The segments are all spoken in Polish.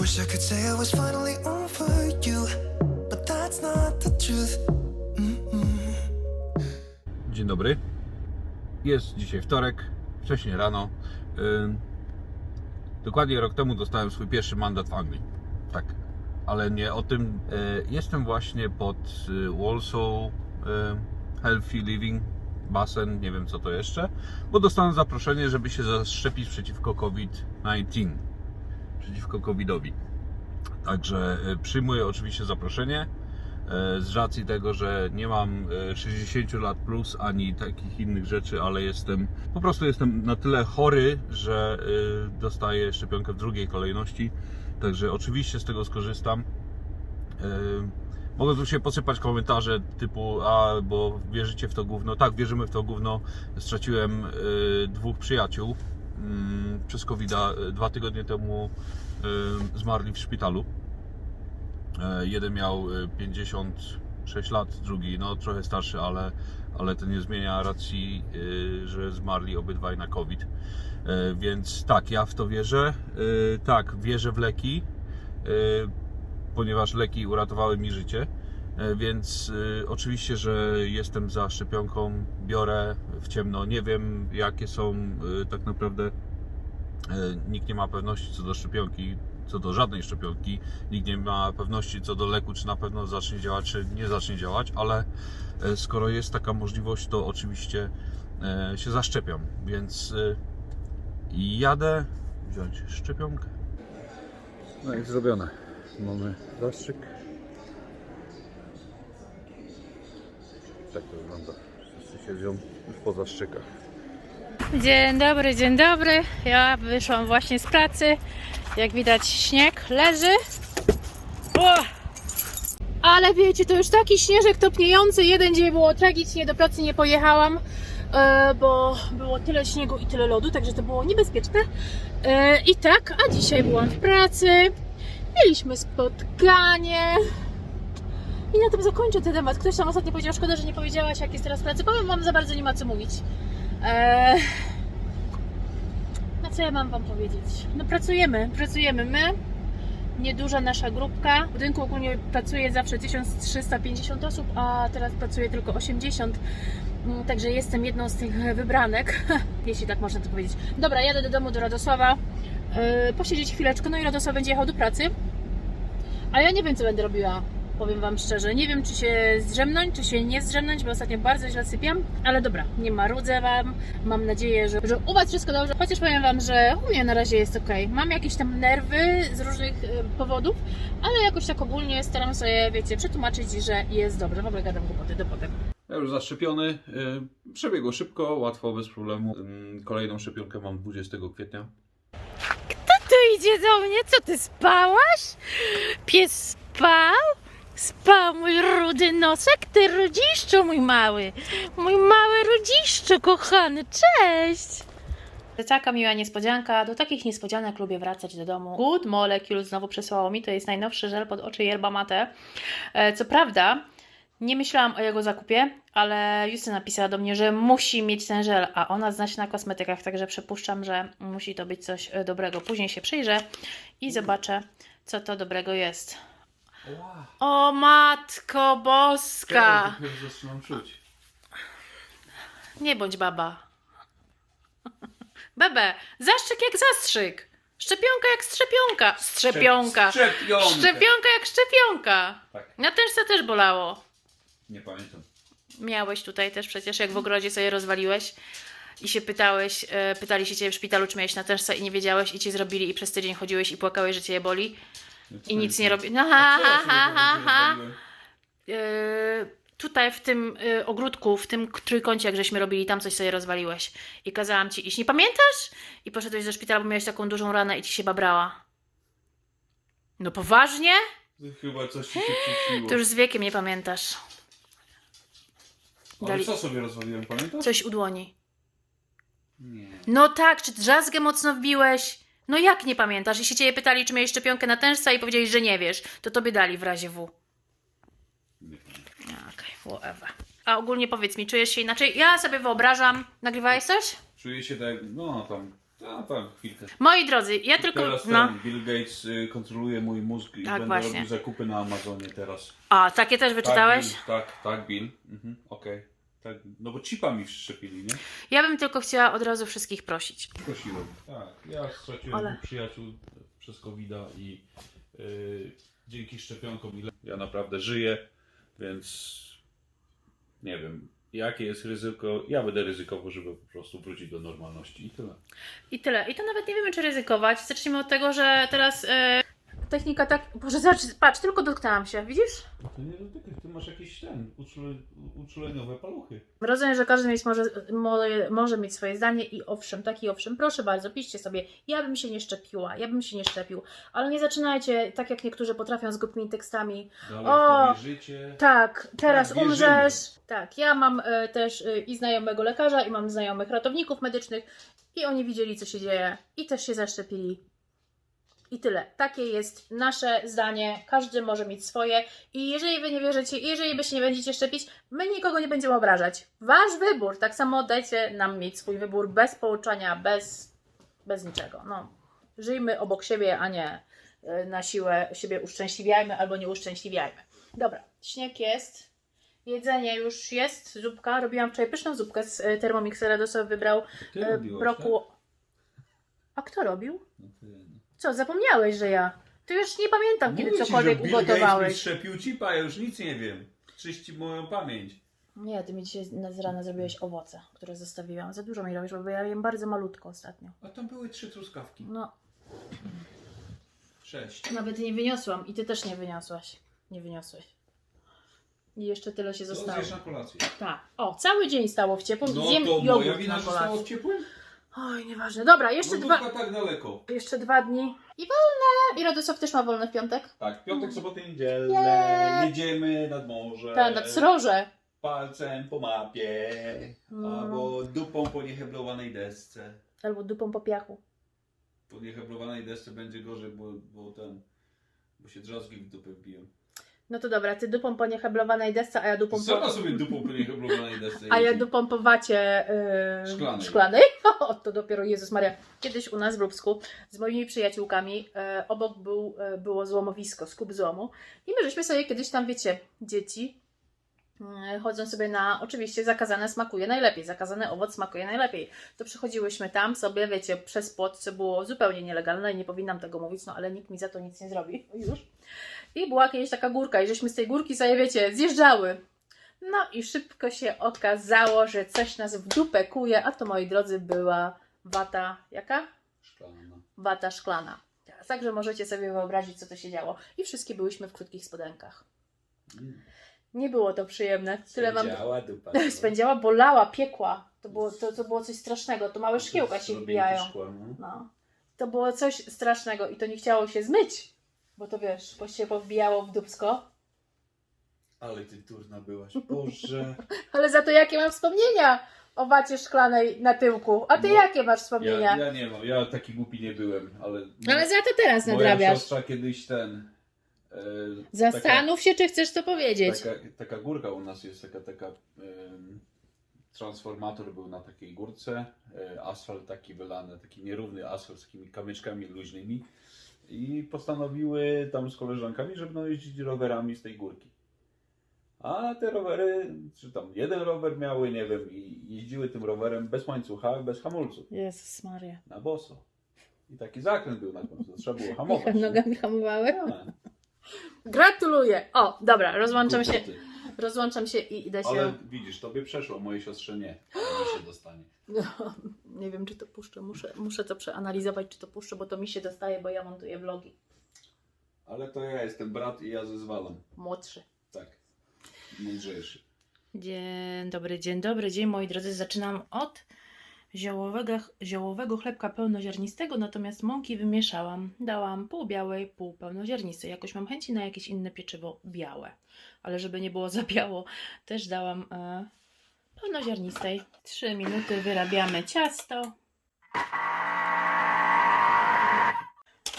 Wish I could say I was finally over you, but that's not the truth. Dzień dobry. Jest dzisiaj wtorek, wcześniej rano. Dokładnie rok temu dostałem swój pierwszy mandat w Anglii. Tak, ale nie o tym. Y, Jestem właśnie pod y, Walsall y, Healthy Living basen, nie wiem co to jeszcze, bo dostałem zaproszenie, żeby się zaszczepić przeciwko COVID-19, przeciwko COVID-owi. Także y, przyjmuję oczywiście zaproszenie e, z racji tego, że nie mam e, 60 lat plus ani takich innych rzeczy, ale jestem po prostu jestem na tyle chory, że e, dostaję szczepionkę w drugiej kolejności. Także oczywiście z tego skorzystam. E, Mogą tu się posypać komentarze typu, a bo wierzycie w to gówno. Tak, wierzymy w to gówno. Straciłem e, dwóch przyjaciół przez covid Dwa tygodnie temu e, zmarli w szpitalu. E, Jeden miał e, 56 lat, drugi no trochę starszy, ale, ale to nie zmienia racji, e, że zmarli obydwaj na COVID. E, Więc tak, ja w to wierzę. E, Tak, wierzę w leki, e, ponieważ leki uratowały mi życie. E, Więc e, oczywiście, że jestem za szczepionką, biorę w ciemno. Nie wiem, jakie są e, tak naprawdę nikt nie ma pewności co do szczepionki, co do żadnej szczepionki, nikt nie ma pewności co do leku, czy na pewno zacznie działać, czy nie zacznie działać, ale skoro jest taka możliwość, to oczywiście się zaszczepiam, więc jadę wziąć szczepionkę. No i zrobione. Mamy zastrzyk. Tak to wygląda. Wszyscy siedzą już po zastrzykach. Dzień dobry, dzień dobry. Ja wyszłam właśnie z pracy. Jak widać śnieg leży. O! Ale wiecie, to już taki śnieżek topniejący. Jeden dzień było tragicznie, do pracy nie pojechałam, e, bo było tyle śniegu i tyle lodu, także to było niebezpieczne. E, I tak, a dzisiaj byłam w pracy. Mieliśmy spotkanie. I na tym zakończę ten temat. Ktoś tam ostatnio powiedział, szkoda, że nie powiedziałaś, jak jest teraz pracy. Powiem Wam, za bardzo nie ma co mówić. Eee, no co ja mam Wam powiedzieć? No pracujemy, pracujemy my. Nieduża nasza grupka. W budynku ogólnie pracuje zawsze 1350 osób, a teraz pracuje tylko 80. Mm, Także jestem jedną z tych wybranek, jeśli tak można to powiedzieć. Dobra, jadę do domu do Radosława, eee, posiedzieć chwileczkę, no i Radosław będzie jechał do pracy. A ja nie wiem, co będę robiła, powiem Wam szczerze. Nie wiem, czy się zdrzemnąć, czy się nie zdrzemnąć, bo ostatnio bardzo źle sypiam. Ale dobra, nie marudzę Wam. Mam nadzieję, że, że u Was wszystko dobrze. Chociaż powiem Wam, że u mnie na razie jest ok. Mam jakieś tam nerwy z różnych e, powodów, ale jakoś tak ogólnie staram sobie, wiecie, przetłumaczyć, że jest dobrze. W ogóle gadam głupoty do potem. Ja już zaszczepiony. y, Przebiegło szybko, łatwo, bez problemu. Ym, Kolejną szczepionkę mam 20 kwietnia. Tu idzie do mnie, co ty spałaś? Pies spał? Spał mój rudy nosek, ty rudziszczu mój mały. Mój mały rudziszczu kochany, cześć! Taka miła niespodzianka. Do takich niespodzianek lubię wracać do domu. Good Molecule znowu przysłało mi. To jest najnowszy żel pod oczy Yerba Mate. E, Co prawda, nie myślałam o jego zakupie, ale Justyna napisała do mnie, że musi mieć ten żel, a ona zna się na kosmetykach, także przypuszczam, że musi to być coś e, dobrego. Później się przyjrzę i zobaczę, co to dobrego jest. O matko boska! dopiero zaczynam czuć. Nie bądź baba. Bebe, zastrzyk jak zastrzyk. Szczepionka jak szczepionka. Szczepionka. Szczepionka. Szczepionka jak szczepionka. Tak. Na tężce też bolało. Nie pamiętam. Miałeś tutaj też przecież, jak w ogrodzie sobie rozwaliłeś i się pytałeś, e, pytali się ciebie w szpitalu, czy miałeś na tężce i nie wiedziałeś i ci zrobili i przez tydzień chodziłeś i płakałeś, że cię boli i nic nie robi. No ha, ha, ha, ha, ha. E, tutaj w tym e, ogródku, w tym trójkącie, jak żeśmy robili, tam coś sobie rozwaliłeś i kazałam ci iść. Nie pamiętasz? I poszedłeś do szpitala, bo miałeś taką dużą ranę i ci się babrała. No poważnie? Chyba coś ci się przyśniło. To już z wiekiem nie pamiętasz. Ale dali- co sobie rozwaliłem, pamiętasz? Coś u dłoni. Nie. No tak, czy drzazgę mocno wbiłeś? No jak nie pamiętasz? Jeśli cię pytali, czy miałeś szczepionkę na tężca i powiedziałeś, że nie wiesz, to tobie dali w razie W. Nie Okej, whatever. A ogólnie powiedz mi, czujesz się inaczej? Ja sobie wyobrażam. Nagrywałeś coś? Czuję się tak, no tam A, tak, chwilkę. Moi drodzy, ja tylko. Teraz No. ten Bill Gates y, kontroluje mój mózg i Tak, będę właśnie. robił zakupy na Amazonie teraz. A, takie też wyczytałeś? Tak, Bill, tak, tak, Bill. Mhm, Okej. Tak, no bo chipa mi wszczepili, nie? Ja bym tylko chciała od razu wszystkich prosić. Prosiłem. Tak, ja straciłem Ale- przyjaciół przez covid i y, dzięki szczepionkom ile ja naprawdę żyję, więc nie wiem, jakie jest ryzyko. Ja będę ryzykował, żeby po prostu wrócić do normalności i tyle. I tyle. I to nawet nie wiemy, czy ryzykować. Zacznijmy od tego, że teraz e, technika tak. Boże, zobacz, patrz, tylko dotknęłam się, widzisz? To nie dotykaj, ty masz jakieś ten, uczule, uczuleniowe paluchy. Rozumiem, że każdy mieć może, może, może mieć swoje zdanie i owszem, tak i owszem. Proszę bardzo, piszcie sobie, ja bym się nie szczepiła, ja bym się nie szczepił. Ale nie zaczynajcie tak, jak niektórzy potrafią z głupimi tekstami. Dalej O, życie. Tak, teraz Tak, umrzesz. Tak, ja mam e, też e, i znajomego lekarza, i mam znajomych ratowników medycznych, i oni widzieli, co się dzieje, i też się zaszczepili. I tyle. Takie jest nasze zdanie. Każdy może mieć swoje. I jeżeli wy nie wierzycie, i jeżeli wy się nie będziecie szczepić, my nikogo nie będziemy obrażać. Wasz wybór. Tak samo dajcie nam mieć swój wybór bez pouczania, bez, bez niczego. No. Żyjmy obok siebie, a nie e, na siłę siebie uszczęśliwiajmy albo nie uszczęśliwiajmy. Dobra, śnieg jest. Jedzenie już jest, zupka. Robiłam wczoraj pyszną zupkę z e, Thermomixa. Radosław wybrał Ty e, robiłaś, broku. A kto robił? tak? No ty. Co, zapomniałeś, że ja? Ty już nie pamiętam, kiedy Mówię ci, cokolwiek że Bill Gates mi ugotowałeś. strzepił chipa, ja już nic nie wiem. Czyści moją pamięć. Nie, ty mi dzisiaj z rana zrobiłeś owoce, które zostawiłam. Za dużo mi robisz, bo ja jem bardzo malutko ostatnio. A tam były trzy truskawki. No, Sześć. nawet nie wyniosłam i ty też nie wyniosłaś. Nie wyniosłeś. I jeszcze tyle się To zostało. zjesz na kolację. Tak. O, cały dzień stało w ciepłym. No Zjem to jogurt moja wina, na że stało kolację. w ciepłym? Oj, nieważne. Dobra, jeszcze dwa, tak daleko. jeszcze dwa dni. I wolne! I Radosław też ma wolne w piątek. Tak, piątek, sobotę, niedzielę. Nie. Jedziemy nad morze. Tak, na sroże. Palcem po mapie. No. Albo dupą po nieheblowanej desce. Albo dupą po piachu. Po nieheblowanej desce będzie gorzej, bo, bo ten... Bo się drzazgi w dupę wbiją. No to dobra, ty dupą po nieheblowanej desce, a ja dupą po... Sama sobie dupą po nieheblowanej desce A ja jeździ. dupą po wacie yy, Szklanej. szklanej. O, to dopiero Jezus Maria. Kiedyś u nas w Lubsku z moimi przyjaciółkami e, obok był, e, było złomowisko, skup złomu. I my żeśmy sobie kiedyś tam, wiecie, dzieci chodzą sobie na, oczywiście zakazane smakuje najlepiej, zakazany owoc smakuje najlepiej. To przychodziłyśmy tam sobie, wiecie, przez płot, co było zupełnie nielegalne i nie powinnam tego mówić, no ale nikt mi za to nic nie zrobi już. I była kiedyś taka górka i żeśmy z tej górki sobie, wiecie, zjeżdżały. No i szybko się okazało, że coś nas w dupę kuje, a to moi drodzy była wata, jaka? Szklana. Wata szklana. Także możecie sobie wyobrazić, co to się działo. I wszystkie byłyśmy w krótkich spodenkach. Mm. Nie było to przyjemne. Tyle wam Spędziała dupa. spędziała, bolała, piekła. To było, to, to było coś strasznego. To małe szkiełka się wbijają. szkła, no. No. To było coś strasznego i to nie chciało się zmyć. Bo to wiesz, bo się powbijało w dupsko. Ale ty turna byłaś, Boże. Ale za to jakie mam wspomnienia o wacie szklanej na tyłku. A ty No. jakie masz Ja, wspomnienia? ja nie mam, ja taki głupi nie byłem, ale... Ale za to teraz Moja nadrabiasz. siostra kiedyś ten... E, Zastanów się, czy chcesz to powiedzieć. Taka, taka górka u nas jest, taka, taka transformator był na takiej górce, e, asfalt taki wylany, taki nierówny asfalt z takimi kamyczkami luźnymi i postanowiły tam z koleżankami, że będą jeździć rowerami z tej górki. A te rowery, czy tam jeden rower miały, nie wiem, i jeździły tym rowerem bez łańcucha, bez hamulców, Jezus Maria. na boso. I taki zakręt był na końcu, trzeba było hamować. Nogami hamowały? Tak. Gratuluję. O, dobra, rozłączam się, rozłączam się i idę się... Ale widzisz, tobie przeszło, mojej siostrze nie. Się dostanie. No, nie wiem, czy to puszczę. Muszę, muszę to przeanalizować, czy to puszczę, bo to mi się dostaje, bo ja montuję vlogi. Ale to ja jestem brat i ja zezwalam. Młodszy. Tak. Mądrzejszy. Dzień dobry, dzień dobry, dzień moi drodzy. Zaczynam od ziołowego, ziołowego chlebka pełnoziarnistego, natomiast mąki wymieszałam. Dałam pół białej, pół pełnoziarnistej. Jakoś mam chęci na jakieś inne pieczywo białe. Ale żeby nie było za biało, też dałam e, pełnoziarnistej. Trzy minuty wyrabiamy ciasto.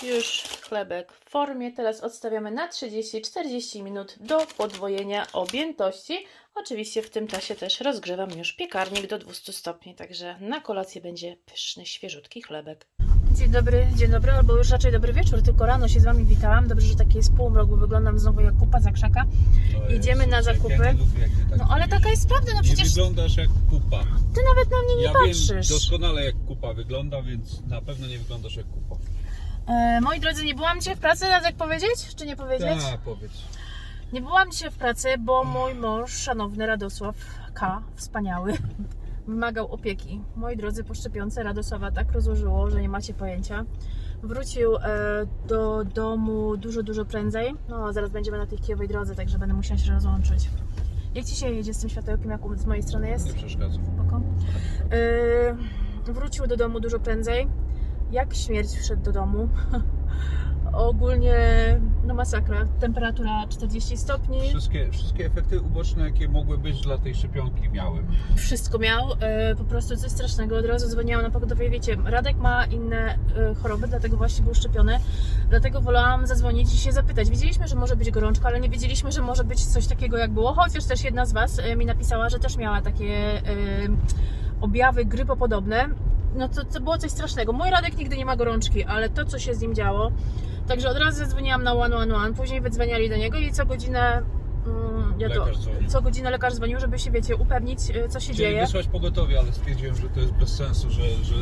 Już chlebek w formie. Teraz odstawiamy na 30-40 minut do podwojenia objętości. Oczywiście w tym czasie też rozgrzewam już piekarnik do 200 stopni, także na kolację będzie pyszny, świeżutki chlebek. Dzień dobry, dzień dobry, albo już raczej dobry wieczór, tylko rano się z Wami witałam. Dobrze, że taki jest półmrok, bo wyglądam znowu jak kupa za krzaka. Idziemy na zakupy. Ja nie lubię, jak tak No ale mówisz. taka jest prawda, no przecież Nie wyglądasz jak kupa. Ty nawet na mnie nie ja patrzysz. wiem doskonale jak kupa wygląda, więc na pewno nie wyglądasz jak kupa. E, moi drodzy, nie byłam dzisiaj w pracy, Radek powiedzieć, czy nie powiedzieć? Tak, powiedz. Nie byłam dzisiaj w pracy, bo mój mąż, szanowny Radosław K., wspaniały, wymagał opieki. Moi drodzy, po szczepionce Radosława tak rozłożyło, że nie macie pojęcia. Wrócił e, do domu dużo, dużo prędzej. No, zaraz będziemy na tej kijowej drodze, także będę musiała się rozłączyć. Jak Ci się jedzie z tym światełkiem, jak z mojej strony jest? Nie przeszkadza. Spoko. Yy, wrócił do domu dużo prędzej. Jak śmierć wszedł do domu. Ogólnie, no masakra. Temperatura 40 stopni. Wszystkie, wszystkie efekty uboczne, jakie mogły być dla tej szczepionki miałem. Wszystko miał. Yy, po prostu coś strasznego. Od razu dzwoniłam na pogotowie. Wiecie, Radek ma inne yy, choroby, dlatego właśnie był szczepiony. Dlatego wolałam zadzwonić i się zapytać. Wiedzieliśmy, że może być gorączka, ale nie wiedzieliśmy, że może być coś takiego jak było. Chociaż też jedna z Was yy, mi napisała, że też miała takie objawy grypopodobne. No to, to było coś strasznego. Mój Radek nigdy nie ma gorączki, ale to, co się z nim działo. Także od razu zadzwoniłam na 111, później wydzwaniali do niego i co godzinę. mm, Ja to, co godzinę lekarz dzwonił, żeby się, wiecie, upewnić, y, co się Chcieli dzieje. wysłać pogotowie, ale stwierdziłem, że to jest bez sensu, że, że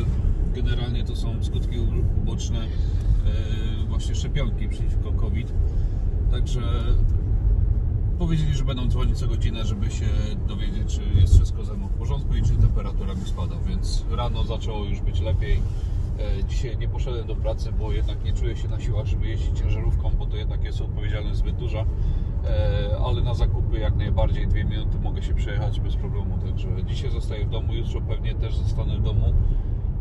generalnie to są skutki uboczne e, właśnie szczepionki przeciwko COVID. Także powiedzieli, że będą dzwonić co godzinę, żeby się dowiedzieć, czy jest wszystko ze mną w porządku i czy temperatura mi spada, więc rano zaczęło już być lepiej. E, Dzisiaj nie poszedłem do pracy, bo jednak nie czuję się na siłach, żeby jeździć ciężarówką, bo to jednak jest odpowiedzialność zbyt duża. E, Ale na zakupy jak najbardziej dwie minuty mogę się przejechać bez problemu. Także dzisiaj zostaję w domu, jutro pewnie też zostanę w domu,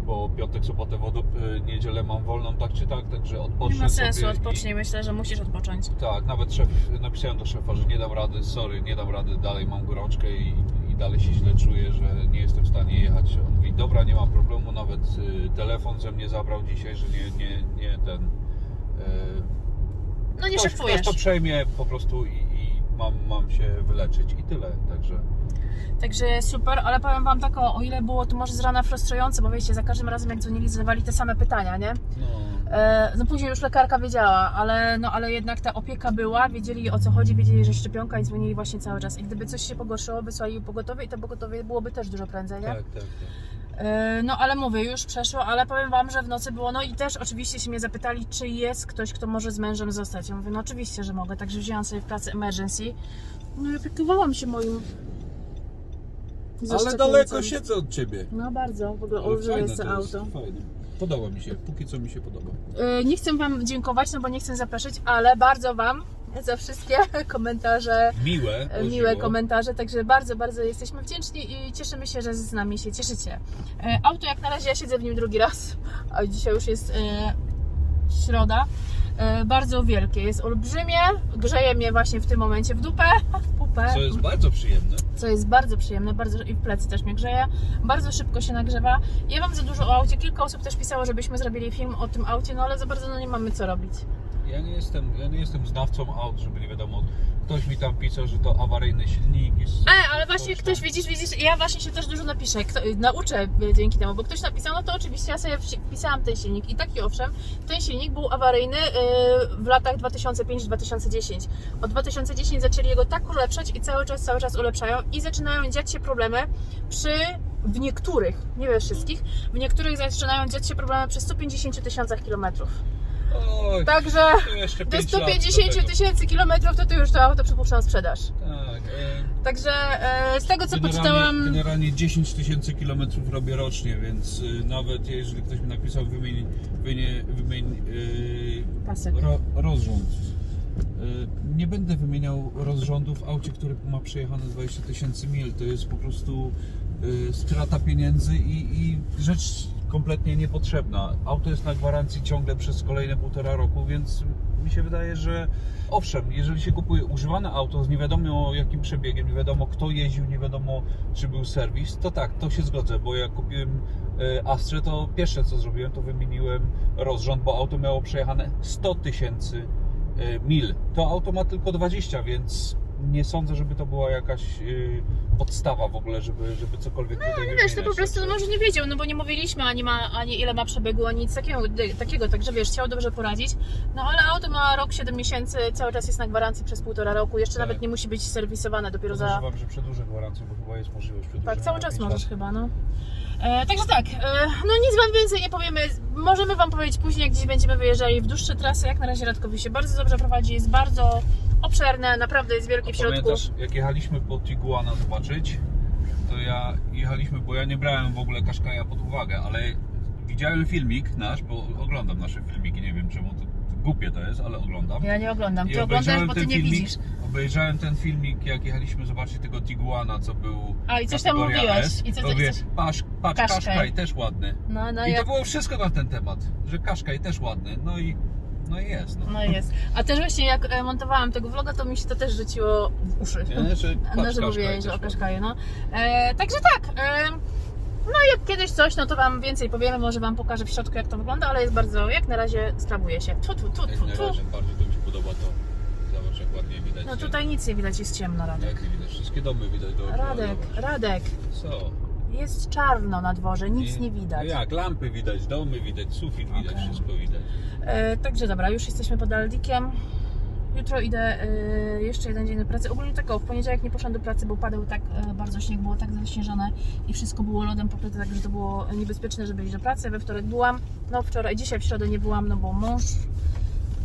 bo piątek, sobotę, wodu, e, niedzielę mam wolną tak czy tak, także odpocznę Nie ma sensu, sobie i- odpocznij. Myślę, że musisz odpocząć. tak, nawet szef, napisałem do szefa, że nie dam rady, sorry, nie dam rady, dalej mam gorączkę i, i dalej się źle czuję, że nie jestem w stanie jechać. On mówi, dobra, nie ma problemu, nawet y, telefon ze mnie zabrał dzisiaj, że nie, nie, nie ten... Y, No nie ktoś, szefujesz. ktoś to przejmie po prostu i, i mam, mam się wyleczyć i tyle, także... Także super, ale powiem Wam tak, o, ile było to może z rana frustrujące, bo wiecie, za każdym razem jak dzwonili, zadawali te same pytania, nie? No, E, no później już lekarka wiedziała, ale, no, ale jednak ta opieka była, wiedzieli o co chodzi, wiedzieli, że szczepionka i dzwonili właśnie cały czas. I gdyby coś się pogorszyło, wysłali pogotowie i to pogotowie byłoby też dużo prędzej, nie? tak, tak, tak. E, No ale mówię, już przeszło, ale powiem Wam, że w nocy było, no i też oczywiście się mnie zapytali, czy jest ktoś, kto może z mężem zostać. Ja mówię, no oczywiście, że mogę, także wzięłam sobie w pracy emergency. No i opiekowałam się moim Ale daleko siedzę od Ciebie. No bardzo, w ogóle olbrzymie jest to auto. fajne. Podoba mi się, póki co mi się podoba. E, Nie chcę Wam dziękować, no bo nie chcę zapraszać, ale bardzo Wam za wszystkie komentarze, Miłe, e, miłe komentarze, także bardzo, bardzo jesteśmy wdzięczni i cieszymy się, że z nami się cieszycie. E, Auto jak na razie ja siedzę w nim drugi raz, a dzisiaj już jest środa. E, Bardzo wielkie, jest olbrzymie, grzeje mnie właśnie w tym momencie w dupę, w pupę, Co jest bardzo przyjemne. co jest bardzo przyjemne, bardzo i w plecy też mnie grzeje, bardzo szybko się nagrzewa. Ja Wam za dużo o aucie, kilka osób też pisało, żebyśmy zrobili film o tym aucie, no ale za bardzo no nie mamy co robić. Ja nie jestem, ja nie jestem znawcą aut, żeby nie wiadomo. Ktoś mi tam pisał, że to awaryjny silnik jest. E, ale właśnie ktoś, tam. widzisz, widzisz, ja właśnie się też dużo napiszę, kto, nauczę e, dzięki temu, bo ktoś napisał, no to oczywiście ja sobie wpisałam ten silnik i taki owszem, ten silnik był awaryjny e, w latach 2005-2010. Od 2010 zaczęli jego tak ulepszać i cały czas, cały czas ulepszają i zaczynają dziać się problemy przy, w niektórych, nie we wszystkich, w niektórych zaczynają dziać się problemy przy 150 tysiącach kilometrów. Oj, Także jeszcze do 5 lat 150 do tego. tysięcy kilometrów to ty już to auto przypuszczam sprzedaż. Tak. E, Także e, z tego co generalnie, poczytałam... generalnie 10 tysięcy kilometrów robię rocznie, więc y, nawet jeżeli ktoś mi napisał wymień, wymień, wymień y, Pasek. ro, rozrząd. Y, Nie będę wymieniał rozrządu w aucie, które ma przejechane 20 tysięcy mil. To jest po prostu y, strata pieniędzy i, i rzecz kompletnie niepotrzebna. Auto jest na gwarancji ciągle przez kolejne półtora roku, więc mi się wydaje, że owszem, jeżeli się kupuje używane auto z nie wiadomo jakim przebiegiem, nie wiadomo kto jeździł, nie wiadomo czy był serwis, to tak, to się zgodzę, bo ja kupiłem y, Astrze, to pierwsze co zrobiłem, to wymieniłem rozrząd, bo auto miało przejechane 100 tysięcy y, mil. To auto ma tylko 20, więc nie sądzę, żeby to była jakaś y, podstawa w ogóle, żeby, żeby cokolwiek tutaj No wiesz, to po prostu no, może nie wiedział, no bo nie mówiliśmy ani, ma, ani ile ma przebiegu, ani nic takiego, takiego, także wiesz, chciał dobrze poradzić. No ale auto ma rok, 7 miesięcy, cały czas jest na gwarancji przez półtora roku, jeszcze Tak. nawet nie musi być serwisowane dopiero za... Podejrzewam, że przedłużę gwarancję, bo chyba jest możliwość przedłużenia. Tak, cały czas możesz lat. chyba, no. E, także tak, e, no nic Wam więcej nie powiemy. Możemy Wam powiedzieć później, jak gdzieś będziemy wyjeżdżali w dłuższe trasy. Jak na razie Radkowi się bardzo dobrze prowadzi, jest bardzo obszerne, naprawdę jest wielki A w środku. Pamiętasz, jak jechaliśmy po Tiguana zobaczyć, to ja jechaliśmy, bo ja nie brałem w ogóle Kaszkaja pod uwagę, ale widziałem filmik nasz, bo oglądam nasze filmiki, nie wiem czemu, to, to głupie to jest, ale oglądam. Ja nie oglądam, I ty oglądasz, bo ty nie filmik, widzisz. Obejrzałem ten filmik, jak jechaliśmy zobaczyć tego Tiguana, co był A, i coś tam mówiłeś. S. I co- to mówię, coś- patrz, patrz Kaszkaj. Kaszkaj też ładny. No, no, I to było wszystko na ten temat, że Kaszkaj też ładny, no i, no i jest. No. no jest. A też właśnie jak e, montowałam tego vloga, to mi się to też rzuciło w uszy. Nie, że No, że mówiłeś, o ładny. Kaszkaju, no. E, także tak. E, no jak kiedyś coś, no to Wam więcej powiemy, może Wam pokażę w środku jak to wygląda, ale jest bardzo, jak na razie sprawuje się. Tu, tu, tu, Jak tu, na tu. razie bardziej to mi się podoba to. Zobacz jak ładnie widać. No tutaj nic nie widać, jest ciemno, Radek. Jak nie widać, wszystkie domy widać do Radek, Radek, Co? jest czarno na dworze, nic I- nie widać. No jak, lampy widać, domy widać, sufit widać, Okej. wszystko widać. E, także dobra, już jesteśmy pod Aldikiem. Jutro idę e, jeszcze jeden dzień do pracy. Ogólnie tak, o, w poniedziałek nie poszłam do pracy, bo padał tak e, bardzo śnieg, było tak zaśnieżone i wszystko było lodem pokryte, także to było niebezpieczne, żeby iść do pracy. We wtorek byłam, no wczoraj, dzisiaj w środę nie byłam, no bo mąż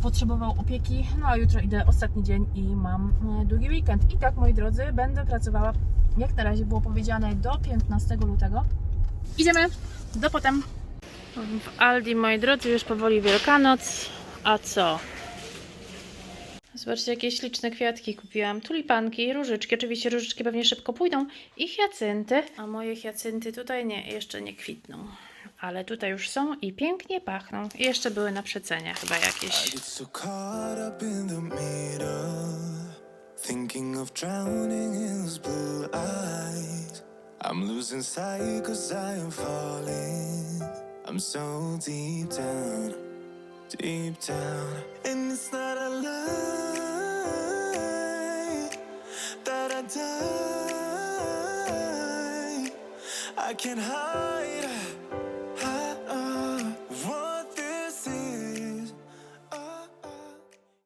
potrzebował opieki, no a jutro idę ostatni dzień i mam długi weekend. I tak, moi drodzy, będę pracowała, jak na razie było powiedziane, do 15 lutego. Idziemy, do potem. W Aldi, moi drodzy, już powoli Wielkanoc. A co? Zobaczcie, jakie śliczne kwiatki kupiłam. Tulipanki, różyczki. Oczywiście różyczki pewnie szybko pójdą. I hiacynty. A moje hiacynty tutaj nie, jeszcze nie kwitną. Ale tutaj już są i pięknie pachną. I jeszcze były na przecenie chyba jakieś. thinking of drowning in those blue eyes. I'm losing sight cause I am falling. I'm so deep down, deep down. And it's not a lie that I die. I can't hide.